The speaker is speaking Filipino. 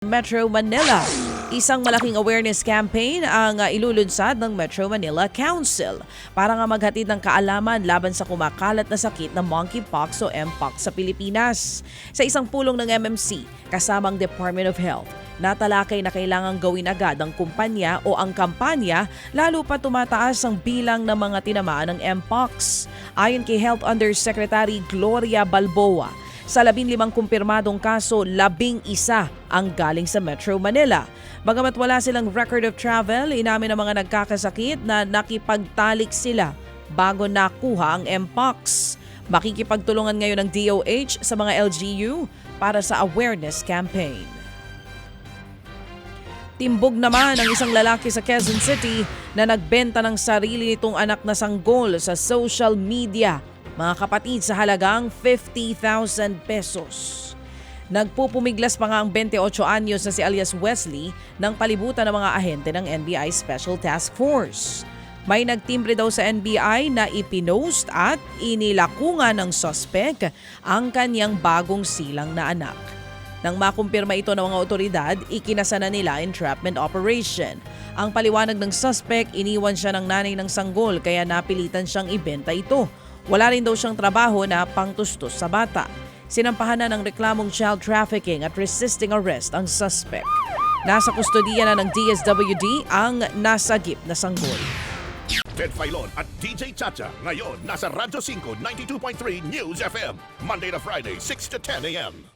Metro Manila. Isang malaking awareness campaign ang uh, ilulunsad ng Metro Manila Council para nga maghatid ng kaalaman laban sa kumakalat na sakit na monkeypox o mpox sa Pilipinas. Sa isang pulong ng MMC kasamang Department of Health, natalakay na kailangang gawin agad ang kumpanya o ang kampanya lalo pa tumataas ang bilang ng mga tinamaan ng mpox. Ayon kay Health Undersecretary Gloria Balboa, sa labing limang kumpirmadong kaso, labing isa ang galing sa Metro Manila. Bagamat wala silang record of travel, inamin ng mga nagkakasakit na nakipagtalik sila bago nakuha ang Mpox. Makikipagtulungan ngayon ng DOH sa mga LGU para sa awareness campaign. Timbog naman ang isang lalaki sa Quezon City na nagbenta ng sarili nitong anak na sanggol sa social media. Mga kapatid sa halagang 50,000 pesos. Nagpupumiglas pa nga ang 28 anyos na si alias Wesley ng palibutan ng mga ahente ng NBI Special Task Force. May nagtimbre daw sa NBI na ipinost at inilakungan ng sospek ang kanyang bagong silang na anak. Nang makumpirma ito ng mga otoridad, ikinasa na nila entrapment operation. Ang paliwanag ng suspect, iniwan siya ng nanay ng sanggol kaya napilitan siyang ibenta ito. Wala rin daw siyang trabaho na pangtustos sa bata. Sinampahan na ng reklamong child trafficking at resisting arrest ang suspect. Nasa kustodiya na ng DSWD ang nasagip na sanggol. Ted Filon at DJ Chacha. Ngayon, nasa Radyo 5, 92.3 News FM. Monday to Friday, 6 to 10 a.m.